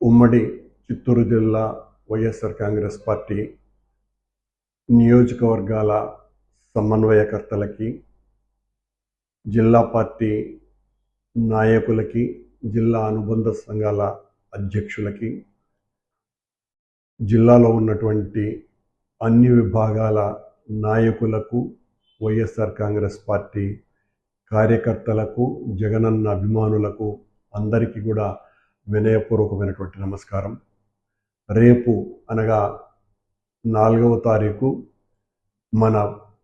ఉమ్మడి చిత్తూరు జిల్లా వైఎస్ఆర్ కాంగ్రెస్ పార్టీ నియోజకవర్గాల సమన్వయకర్తలకి జిల్లా పార్టీ నాయకులకి జిల్లా అనుబంధ సంఘాల అధ్యక్షులకి జిల్లాలో ఉన్నటువంటి అన్ని విభాగాల నాయకులకు వైఎస్ఆర్ కాంగ్రెస్ పార్టీ కార్యకర్తలకు జగనన్న అభిమానులకు అందరికీ కూడా వినయపూర్వకమైనటువంటి నమస్కారం. రేపు అనగా నాలుగవ తారీఖు మన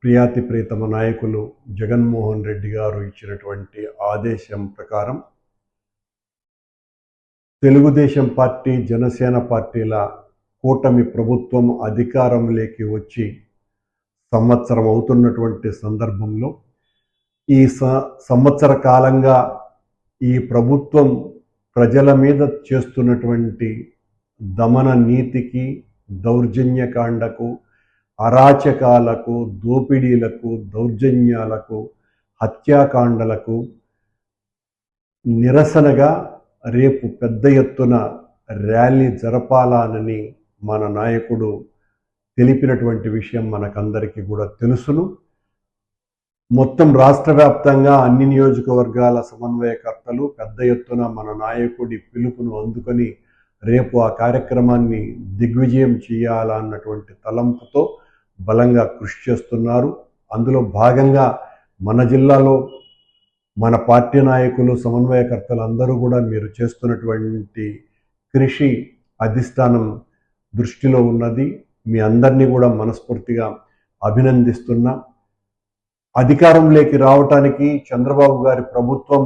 ప్రియాతి ప్రీతమ నాయకులు జగన్మోహన్ రెడ్డి గారు ఇచ్చినటువంటి ఆదేశం ప్రకారం తెలుగుదేశం పార్టీ జనసేన పార్టీల కూటమి ప్రభుత్వం అధికారంలోకి వచ్చి సంవత్సరం అవుతున్నటువంటి సందర్భంలో ఈ స సంవత్సర కాలంగా ఈ ప్రభుత్వం ప్రజల మీద చేస్తున్నటువంటి దమన నీతికి దౌర్జన్యకాండకు అరాచకాలకు దోపిడీలకు దౌర్జన్యాలకు హత్యాకాండలకు నిరసనగా రేపు పెద్ద ఎత్తున ర్యాలీ జరపాలనని మన నాయకుడు తెలిపినటువంటి విషయం మనకందరికీ కూడా తెలుసును. మొత్తం రాష్ట్ర వ్యాప్తంగా అన్ని నియోజకవర్గాల సమన్వయకర్తలు పెద్ద ఎత్తున మన నాయకుడి పిలుపును అందుకొని రేపు ఆ కార్యక్రమాన్ని దిగ్విజయం చేయాలన్నటువంటి తలంపుతో బలంగా కృషి చేస్తున్నారు. అందులో భాగంగా మన జిల్లాలో మన పార్టీ నాయకులు సమన్వయకర్తలు అందరూ కూడా మీరు చేస్తున్నటువంటి కృషి అధిష్టానం దృష్టిలో ఉన్నది. మీ అందరినీ కూడా మనస్ఫూర్తిగా అభినందిస్తున్నా. అధికారంలోకి రావటానికి చంద్రబాబు గారి ప్రభుత్వం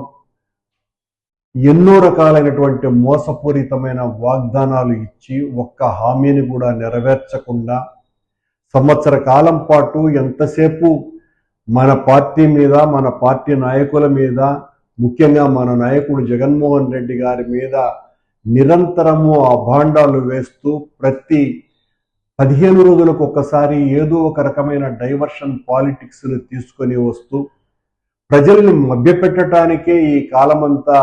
ఎన్నో రకాలైనటువంటి మోసపూరితమైన వాగ్దానాలు ఇచ్చి ఒక్క హామీని కూడా నెరవేర్చకుండా సంవత్సర కాలం పాటు ఎంతసేపు మన పార్టీ మీద మన పార్టీ నాయకుల మీద ముఖ్యంగా మన నాయకుడు జగన్మోహన్ రెడ్డి గారి మీద నిరంతరము అభాండాలు వేస్తూ ప్రతి పదిహేను రోజులకు ఒక్కసారి ఏదో ఒక రకమైన డైవర్షన్ పాలిటిక్స్ను తీసుకొని వస్తూ ప్రజల్ని మభ్యపెట్టడానికే ఈ కాలమంతా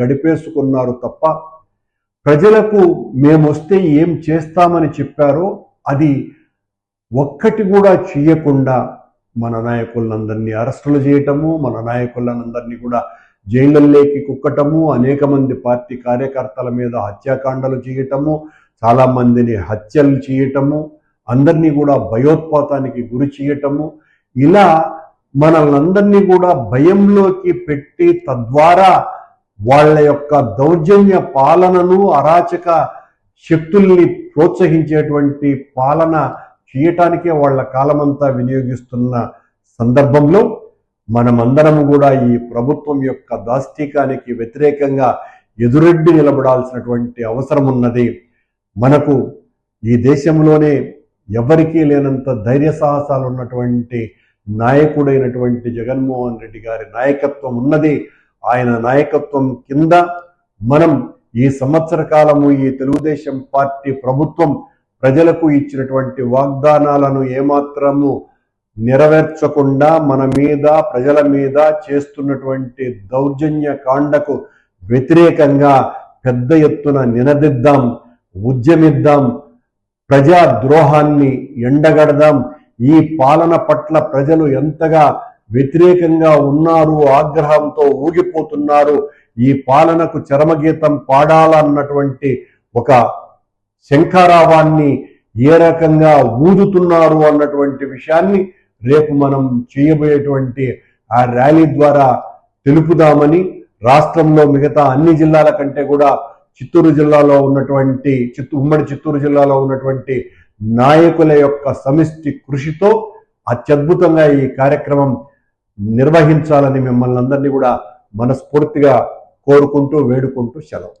గడిపేసుకున్నారు తప్ప ప్రజలకు మేము వస్తే ఏం చేస్తామని చెప్పారో అది ఒక్కటి కూడా చేయకుండా మన నాయకులందరినీ అరెస్టులు చేయటము మన నాయకులందరినీ కూడా జైళ్ళల్లోకి కుక్కటము అనేక మంది పార్టీ కార్యకర్తల మీద హత్యాకాండలు చేయటము చాలామందిని హత్యలు చేయటము అందరినీ కూడా భయోత్పాతానికి గురి చేయటము ఇలా మనల్నందరినీ కూడా భయంలోకి పెట్టి తద్వారా వాళ్ళ యొక్క దౌర్జన్య పాలనను అరాచక శక్తుల్ని ప్రోత్సహించేటువంటి పాలన చేయటానికే వాళ్ళ కాలమంతా వినియోగిస్తున్న సందర్భంలో మనమందరం కూడా ఈ ప్రభుత్వం యొక్క దాష్టికానికి వ్యతిరేకంగా ఎదురెడ్డి నిలబడాల్సినటువంటి అవసరం ఉన్నది మనకు ఈ దేశంలోనే ఎవరికీ లేనంత ధైర్య సాహసాలు ఉన్నటువంటి నాయకుడైనటువంటి జగన్మోహన్ రెడ్డి గారి నాయకత్వం ఉన్నది. ఆయన నాయకత్వం కింద మనం ఈ సంవత్సర కాలము ఈ తెలుగుదేశం పార్టీ ప్రభుత్వం ప్రజలకు ఇచ్చినటువంటి వాగ్దానాలను ఏమాత్రము నెరవేర్చకుండా మన మీద ప్రజల మీద చేస్తున్నటువంటి దౌర్జన్య కాండకు వ్యతిరేకంగా పెద్ద ఎత్తున నినదిద్దాం. ఉద్యమిద్దాం ప్రజా ద్రోహాన్ని ఎండగడదాం ఈ పాలన పట్ల ప్రజలు ఎంతగా వ్యతిరేకంగా ఉన్నారు ఆగ్రహంతో ఊగిపోతున్నారు ఈ పాలనకు చరమగీతం పాడాలన్నటువంటి ఒక శంఖారావాన్ని ఏ రకంగా ఊదుతున్నారు అన్నటువంటి విషయాన్ని రేపు మనం చేయబోయేటువంటి ఆ ర్యాలీ ద్వారా తెలుపుదామని రాష్ట్రంలో మిగతా అన్ని జిల్లాల కంటే కూడా చిత్తూరు జిల్లాలో ఉన్నటువంటి చిత్తూ ఉమ్మడి చిత్తూరు జిల్లాలో ఉన్నటువంటి నాయకుల యొక్క సమిష్టి కృషితో అత్యద్భుతంగా ఈ కార్యక్రమం నిర్వహించాలని మిమ్మల్ని అందరినీ కూడా మనస్ఫూర్తిగా కోరుకుంటూ వేడుకుంటూ సెలవు.